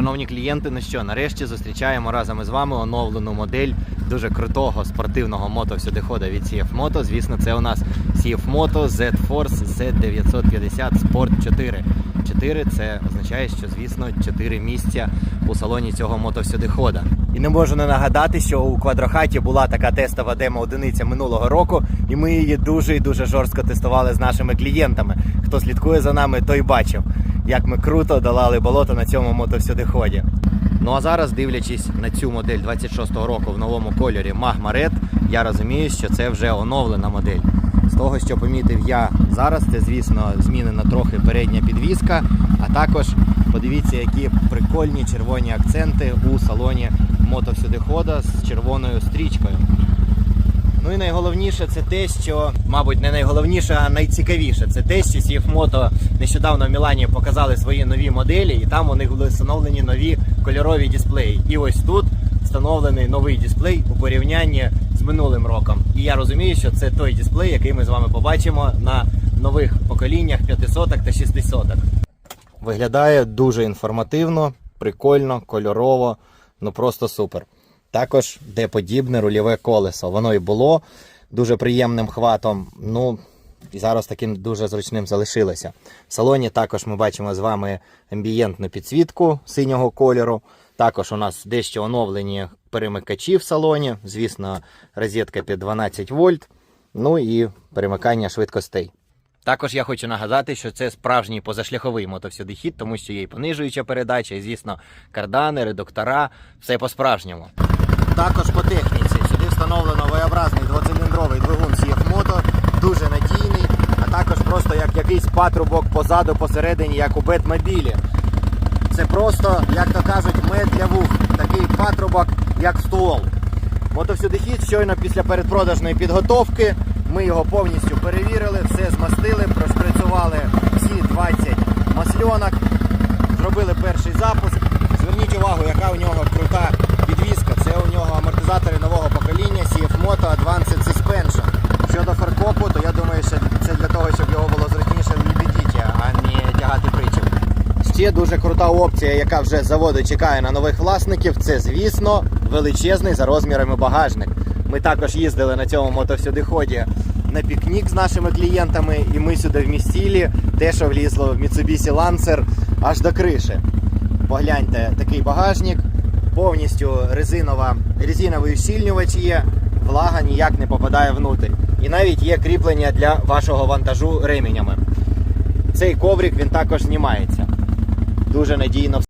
Шановні клієнти, ну що, нарешті зустрічаємо разом із вами оновлену модель дуже крутого спортивного мотовсюдихода від CF Moto. Звісно, це у нас CF Moto Z-Force Z950 Sport 4. 4 це означає, що звісно 4 місця у салоні цього мотовсюдихода. І не можу не нагадати, що у квадрохаті була така тестова демо-одиниця минулого року, і ми її дуже і дуже жорстко тестували з нашими клієнтами. Хто слідкує за нами, той бачив, як ми круто долали болото на цьому мотовсюдиході. Ну а зараз, дивлячись на цю модель 26-го року в новому кольорі Magma Red, я розумію, що це вже оновлена модель. З того, що помітив я зараз, це, звісно, змінена трохи передня підвіска, а також подивіться, які прикольні червоні акценти у салоні мотовсюдихода з червоною стрічкою. Ну і найголовніше це те, що, мабуть, не найголовніше, а найцікавіше. Це те, що CF Moto нещодавно в Мілані показали свої нові моделі, і там у них були встановлені нові кольорові дисплеї. І ось тут встановлений новий дисплей у порівнянні з минулим роком. І я розумію, що це той дисплей, який ми з вами побачимо на нових поколіннях 500 та 600. Виглядає дуже інформативно, прикольно, кольорово, ну просто супер. Також де подібне рульове колесо. Воно і було дуже приємним хватом. Ну і зараз таким дуже зручним залишилося. В салоні також ми бачимо з вами амбієнтну підсвітку синього кольору. Також у нас дещо оновлені перемикачі в салоні. Звісно, розетка під 12 вольт. Ну і перемикання швидкостей. Також я хочу нагадати, що це справжній позашляховий мотовсюдихід, тому що є і понижуюча передача, і, звісно, кардани, редуктора, все по-справжньому. Також по техніці сюди встановлено V-образний двоциліндровий двигун CF Moto, дуже надійний, а також просто як якийсь патрубок позаду, посередині, як у Бетмобілі. Це просто, як то кажуть, мед для вух, такий патрубок, як ствол. Мотовсюдихід щойно після передпродажної підготовки. Ми його повністю перевірили, все змастили, прошприцювали всі 20 масльонок, зробили перший запуск. Зверніть увагу, яка у нього крута підвізка. Це у нього амортизатори нового покоління CF Moto Advanced Suspension. Щодо фаркопу, то я думаю, що це для того, щоб його було зручніше в лебедіті, а не тягати причіп. Ще дуже крута опція, яка вже з чекає на нових власників, це, звісно, величезний за розмірами багажник. Ми також їздили на цьому мотовсюдиході на пікнік з нашими клієнтами, і ми сюди вмістили те, що влізло в Mitsubishi Lancer аж до криші. Погляньте, такий багажник, повністю резинова, резиновий усільнювач є, влага ніяк не попадає внутрь. І навіть є кріплення для вашого вантажу ременями. Цей коврик він також знімається. Дуже надійно